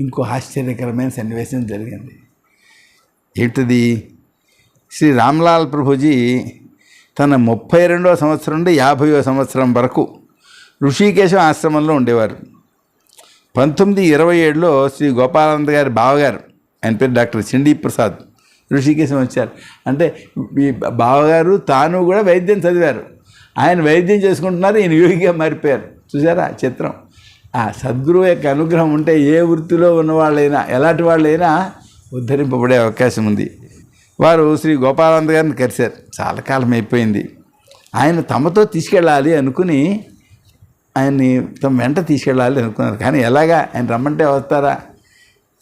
ఇంకో ఆశ్చర్యకరమైన సన్నివేశం జరిగింది. ఏంటిది? శ్రీ రామ్లాల్ ప్రభుజీ తన ముప్పై రెండవ సంవత్సరం నుండి యాభైవ సంవత్సరం వరకు ఋషికేశం ఆశ్రమంలో ఉండేవారు. పంతొమ్మిది ఇరవై ఏడులో శ్రీ గోపాలంద గారి బావగారు ఆయన పేరు డాక్టర్ చండీ ప్రసాద్ ఋషికేశం వచ్చారు. అంటే ఈ బావగారు తాను కూడా వైద్యం చదివారు. ఆయన వైద్యం చేసుకుంటున్నారు ఈయన యోగిగా మారిపోయారు. చూసారా చిత్రం. ఆ సద్గురువు యొక్క అనుగ్రహం ఉంటే ఏ వృత్తిలో ఉన్నవాళ్ళైనా ఎలాంటి వాళ్ళైనా ఉద్ధరింపబడే అవకాశం ఉంది. వారు శ్రీ గోపాలంద గారిని కలిశారు. చాలా కాలం అయిపోయింది. ఆయన తమతో తీసుకెళ్ళాలి అనుకుని ఆయన్ని తమ వెంట తీసుకెళ్ళాలి అనుకున్నారు. కానీ ఎలాగా ఆయన రమ్మంటే వస్తారా?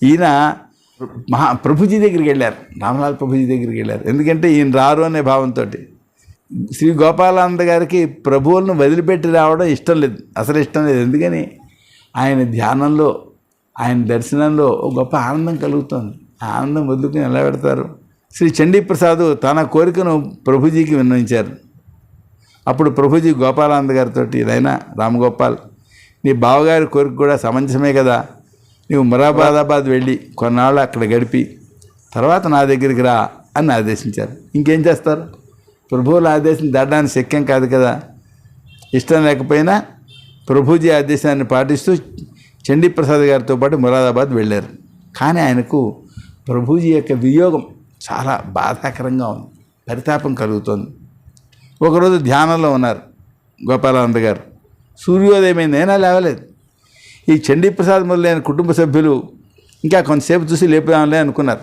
ఈయన మహా ప్రభుజీ దగ్గరికి వెళ్ళారు. రామలాల్ ప్రభుజీ దగ్గరికి వెళ్ళారు. ఎందుకంటే ఈయన రారు అనే భావంతో శ్రీ గోపాలానంద గారికి ప్రభువులను వదిలిపెట్టి రావడం ఇష్టం లేదు. అసలు ఇష్టం లేదు. ఎందుకని? ఆయన ధ్యానంలో ఆయన దర్శనంలో ఒక గొప్ప ఆనందం కలుగుతుంది. ఆ ఆనందం వదులుకుని ఎలా పెడతారు శ్రీ చండీప్రసాదు తన కోరికను ప్రభుజీకి విన్నవించారు. అప్పుడు ప్రభుజీ గోపాలానంద గారితో ఇదైనా రామగోపాల్ నీ బావగారి కోరిక కూడా సమంజసమే కదా. నీవు మురాబాదాబాద్ వెళ్ళి కొన్నాళ్ళు అక్కడ గడిపి తర్వాత నా దగ్గరికి రా అని ఆదేశించారు. ఇంకేం చేస్తారు? ప్రభువుల ఆదేశం దాటడానికి శక్యం కాదు కదా. ఇష్టం లేకపోయినా ప్రభుజీ ఆదేశాన్ని పాటిస్తూ చండీప్రసాద్ గారితో పాటు మురాదాబాద్ వెళ్ళారు. కానీ ఆయనకు ప్రభుజీ యొక్క వియోగం చాలా బాధాకరంగా ఉంది. పరితాపం కలుగుతోంది. ఒకరోజు ధ్యానంలో ఉన్నారు గోపాలానంద గారు. సూర్యోదయమైంది అయినా లేవలేదు. ఈ చండీప్రసాద్ మొదలైన కుటుంబ సభ్యులు ఇంకా కొంతసేపు చూసి లేపుదాంలే అనుకున్నారు.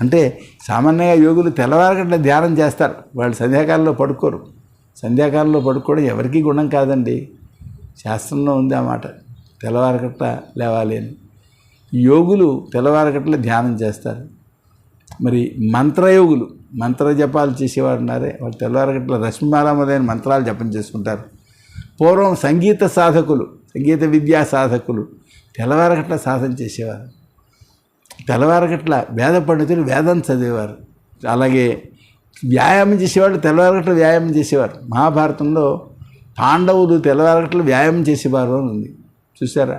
అంటే సామాన్యంగా యోగులు తెల్లవారగట్ల ధ్యానం చేస్తారు. వాళ్ళు సంధ్యాకాలంలో పడుకోరు. సంధ్యాకాలంలో పడుకోవడం ఎవరికీ గుణం కాదండి. శాస్త్రంలో ఉంది ఆ మాట. తెల్లవారగట్ల లేవాలి అని. యోగులు తెల్లవారగట్ల ధ్యానం చేస్తారు. మరి మంత్రయోగులు మంత్ర జపాలు చేసేవారు ఉన్నారే వాళ్ళు తెల్లవారగట్ల రశ్మిమాల మొదలైన మంత్రాలు జపం చేసుకుంటారు. పూర్వం సంగీత సాధకులు సంగీత విద్యా సాధకులు తెల్లవారగట్ల సాధన చేసేవారు. తెల్లవారగట్ల వేద పండితులు వేదం చదివేవారు. అలాగే వ్యాయామం చేసేవాళ్ళు తెల్లవారగట్ల వ్యాయామం చేసేవారు. మహాభారతంలో పాండవులు తెల్లవారట్లు వ్యాయామం చేసేవారు అని ఉంది. చూసారా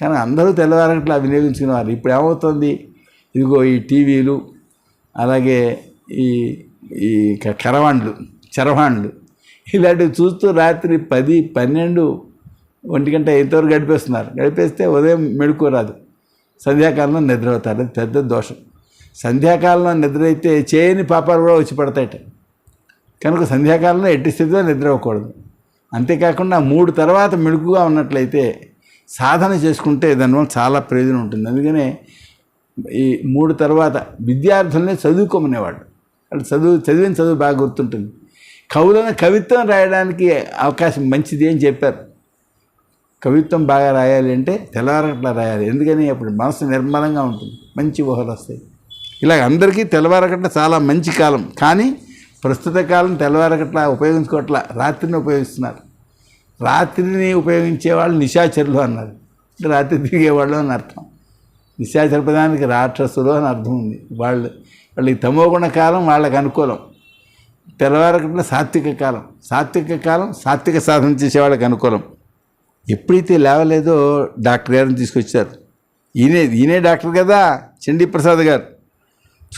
కానీ అందరూ తెల్లవారగట్ల వినియోగించుకునేవారు ఇప్పుడు ఏమవుతుంది? ఇదిగో ఈ టీవీలు అలాగే ఈ ఈ కరవాండ్లు చరవాండ్లు ఇలాంటివి చూస్తూ రాత్రి పది పన్నెండు ఒంటి గంట ఎంతవరకు గడిపేస్తున్నారు? గడిపేస్తే ఉదయం మెడుకు రాదు. సంధ్యాకాలంలో నిద్ర అవుతారు అది పెద్ద దోషం. సంధ్యాకాలంలో నిద్ర అయితే చేయని పాపాలు కూడా వచ్చి పడతాయట. కనుక సంధ్యాకాలంలో ఎట్టి స్థితిలో నిద్ర అవ్వకూడదు అంతేకాకుండా మూడు తర్వాత మెడుకుగా ఉన్నట్లయితే సాధన చేసుకుంటే దానివల్ల చాలా ప్రయోజనం ఉంటుంది. అందుకనే ఈ మూడు తర్వాత విద్యార్థులనే చదువుకోమనేవాడు వాళ్ళు చదువు చదివిన చదువు బాగా గుర్తుంటుంది. కవులను కవిత్వం రాయడానికి అవకాశం మంచిది అని చెప్పారు. కవిత్వం బాగా రాయాలి అంటే తెల్లవారగట్ల రాయాలి. ఎందుకని అప్పుడు మనసు నిర్మలంగా ఉంటుంది. మంచి ఊహలు వస్తాయి. ఇలా అందరికీ తెల్లవారగట్ల చాలా మంచి కాలం. కానీ ప్రస్తుత కాలం తెల్లవారగట్ల ఉపయోగించుకోవట్ల. రాత్రిని ఉపయోగిస్తున్నారు. రాత్రిని ఉపయోగించే వాళ్ళు నిశాచరులు అన్నారు. అంటే రాత్రి తిరిగేవాళ్ళు అని అర్థం. నిశాచర పదానికి రాక్షసులు అని అర్థం ఉంది. వాళ్ళు వాళ్ళకి తమోగుణ కాలం వాళ్ళకి అనుకూలం. తెల్లవారగట్ల సాత్విక కాలం. సాత్విక కాలం సాత్విక సాధన చేసే వాళ్ళకి అనుకూలం. ఎప్పుడైతే లేవలేదో డాక్టర్ గారిని తీసుకొచ్చారు. ఈయనే ఈయనే డాక్టర్ కదా చండీ ప్రసాద్ గారు.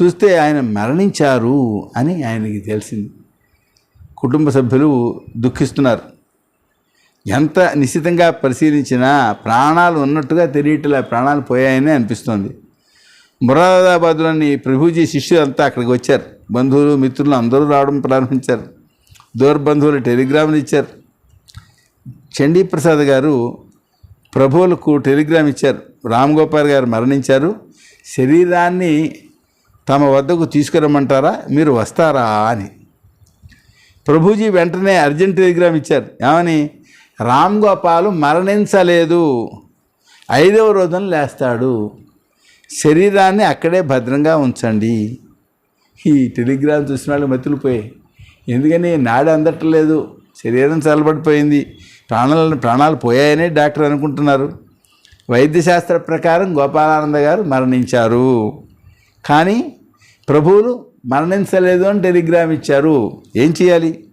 చూస్తే ఆయన మరణించారు అని ఆయనకి తెలిసింది. కుటుంబ సభ్యులు దుఃఖిస్తున్నారు. ఎంత నిశ్చితంగా పరిశీలించినా ప్రాణాలు ఉన్నట్టుగా తెలియట్లే ప్రాణాలు పోయాయని అనిపిస్తుంది. మురాదాబాద్లోని ప్రభుజీ శిష్యులంతా అక్కడికి వచ్చారు. బంధువులు మిత్రులు అందరూ రావడం ప్రారంభించారు. దూర బంధువులు ఇచ్చారు. చండీప్రసాద్ గారు ప్రభువులకు టెలిగ్రామ్ ఇచ్చారు. రామ్ గోపాల్ గారు మరణించారు. శరీరాన్ని తమ వద్దకు తీసుకురమ్మంటారా? మీరు వస్తారా అని. ప్రభుజీ వెంటనే అర్జెంట్ టెలిగ్రామ్ ఇచ్చారు. ఏమని? రామ్ గోపాలు మరణించలేదు. ఐదవ రోజున లేస్తాడు. శరీరాన్ని అక్కడే భద్రంగా ఉంచండి. ఈ టెలిగ్రామ్ చూసిన వాళ్ళు మతులిపోయాయి ఎందుకని నాడు అందట్లేదు? శరీరం చల్లబడిపోయింది. ప్రాణాలను ప్రాణాలు పోయాయని డాక్టర్ అనుకుంటున్నారు. వైద్యశాస్త్ర ప్రకారం గోపాలానంద గారు మరణించారు. కానీ ప్రభువులు మరణించలేదు అని టెలిగ్రామ్ ఇచ్చారు. ఏం చేయాలి?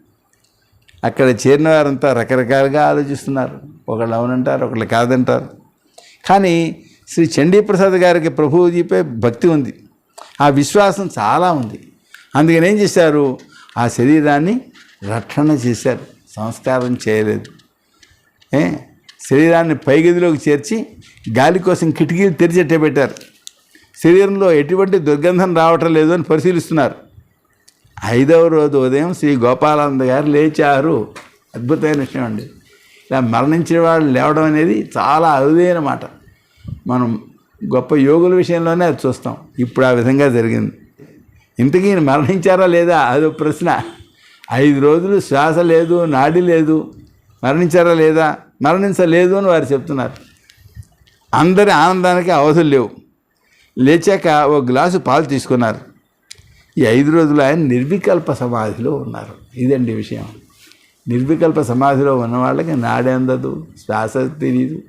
అక్కడ చేరిన వారంతా రకరకాలుగా ఆలోచిస్తున్నారు. ఒకళ్ళు అవునంటారు ఒకళ్ళు కాదంటారు. కానీ శ్రీ చండీప్రసాద్ గారికి ప్రభువుజీపై భక్తి ఉంది. ఆ విశ్వాసం చాలా ఉంది. అందుకని ఏం చేశారు? ఆ శరీరాన్ని రక్షణ చేశారు. సంస్కారం చేయలేదు. ఏ? శరీరాన్ని పైగదిలోకి చేర్చి గాలి కోసం కిటికీలు తెరిచెట్టబెట్టారు శరీరంలో ఎటువంటి దుర్గంధం రావటం లేదు అని పరిశీలిస్తున్నారు. ఐదవ రోజు ఉదయం శ్రీ గోపాలనంద గారు లేచారు. అద్భుతమైన విషయం అండి. ఇలా మరణించిన వాళ్ళు లేవడం అనేది చాలా అరుదైన మాట. మనం గొప్ప యోగుల విషయంలోనే అది చూస్తాం. ఇప్పుడు ఆ విధంగా జరిగింది. ఇంతకీ మరణించారా లేదా? అదో ప్రశ్న. ఐదు రోజులు శ్వాస లేదు నాడి లేదు. మరణించారా లేదా? మరణించలేదు అని వారు చెప్తున్నారు. అందరి ఆనందానికి అవధులు లేవు. లేచాక ఓ గ్లాసు పాలు తీసుకున్నారు. ఈ ఐదు రోజులు ఆయన నిర్వికల్ప సమాధిలో ఉన్నారు. ఇదండి విషయం. నిర్వికల్ప సమాధిలో ఉన్న వాళ్ళకి నాడే అందదు శ్వాస తెలియదు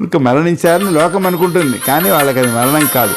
ఇంకా మరణించారని లోకం అనుకుంటుంది కానీ వాళ్ళకి అది మరణం కాదు.